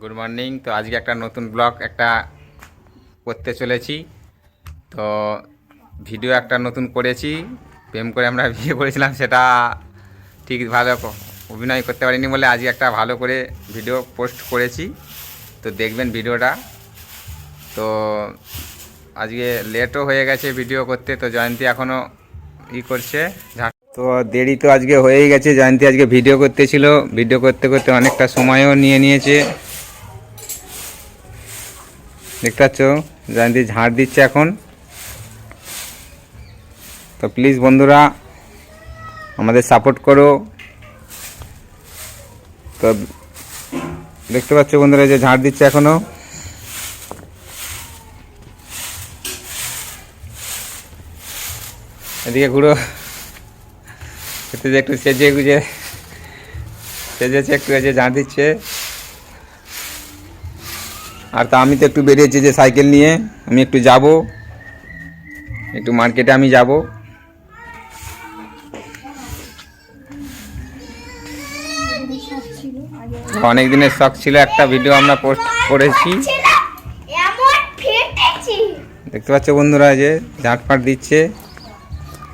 Good morning. তো আজকে একটা নতুন ব্লগ, একটা করতে চলেছি। তো ভিডিও একটা নতুন করেছি। প্রেম করে আমরা বিয়ে করেছিলাম, সেটা ঠিক ভালো অভিনয় করতে পারিনি বলে আজকে একটা ভালো করে ভিডিও পোস্ট করেছি। তো দেখবেন ভিডিওটা। তো আজকে লেটও হয়ে গেছে ভিডিও করতে, তো জয়ন্তী এখনও ই করছে। তো দেরি তো আজকে হয়েই গেছে। জয়ন্তী আজকে ভিডিও করতে ছিল। ভিডিও করতে করতে অনেকটা সময়ও নিয়ে নিয়েছে। দেখতে পাচ্ছ? জয়ন্তী ঝাড় দিচ্ছে এখন। তো প্লিজ বন্ধুরা, আমাদের সাপোর্ট করো। তো দেখতে পাচ্ছ বন্ধুরা যে ঝাড় দিচ্ছে এখনও। এদিকে ঘুরো। একটু সেজে গুজে, সেজেছে একটু যে ঝাড় দিচ্ছে। আর তা আমি তো একটু বেরিয়েছি যে সাইকেল নিয়ে, আমি একটু যাব। একটু মার্কেটে আমি যাব। অনেক দিনের শখ ছিল, একটা ভিডিও আমরা পোস্ট করেছি। দেখতে পাচ্ছ বন্ধুরা যে ঝাঁটফাট দিচ্ছে।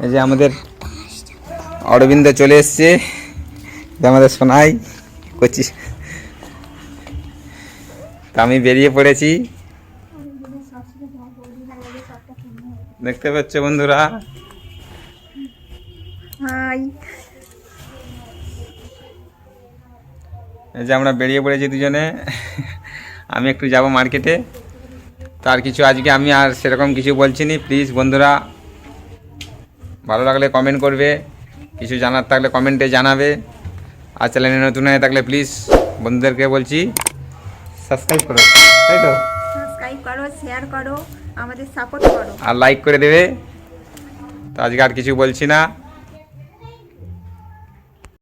এই যে আমাদের অরবিন্দ চলে এসছে। যে আমাদের সোনাই করছি তা আমি বেরিয়ে পড়েছি। দেখতে পাচ্ছ বন্ধুরা? এই যে আমরা বেরিয়ে পড়েছি দুজনে। আমি একটু যাব মার্কেটে। তার কিছু আজকে আমি আর সেরকম কিছু বলছি নি প্লিজ বন্ধুরা ভালো লাগলে কমেন্ট করবে। কিছু জানার থাকলে কমেন্টে জানাবে। আর চ্যানেলে নতুন হয়ে থাকলে প্লিজ বন্ধুদেরকে বলছি। সাবস্ক্রাইব করো তাই তো? সাবস্ক্রাইব করো শেয়ার করো আমাদের সাপোর্ট করো। আর লাইক করে দেবে। তো আজকে আর কিছু বলছি না।